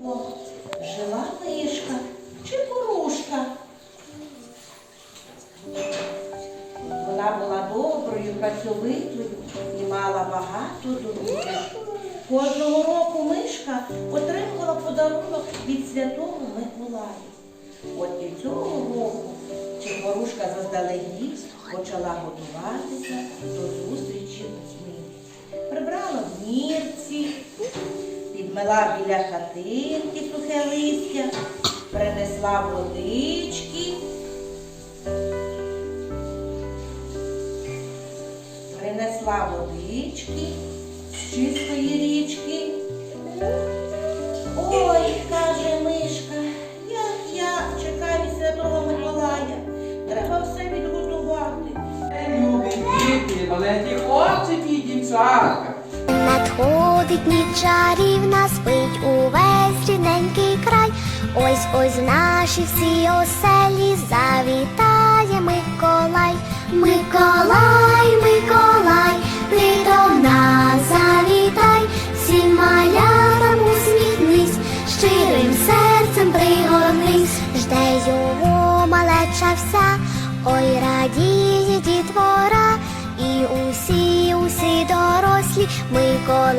Жила мишка чи порушка. Вона була доброю, працьовитою і мала багато друзів. Кожного року мишка отримувала подарунок від святого Миколая. От і цього року Чепорушка заздалегідь почала готуватися до зустрічі з ним. Підмела біля хатинки сухе листя, принесла водички, принесла водички з чистої річки. Ой, каже мишка, як я чекаю святого Миколая. Треба все підготувати. Любі діти, маленькі хлопчики і дівчатка. Надходить ніч чарівна, спить увесь рідненький край. Ось ось в наші всі оселі завітає Миколай. Миколай, Миколай, ти до нас завітай, всім малятам усміхнись, щирим серцем пригорнись, жде його малеча вся, ой радіє дітвора, і усі, усі дорослі у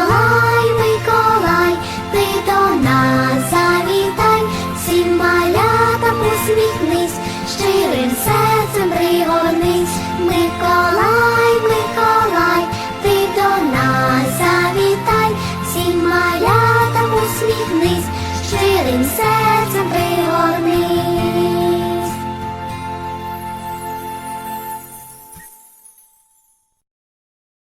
Миколай.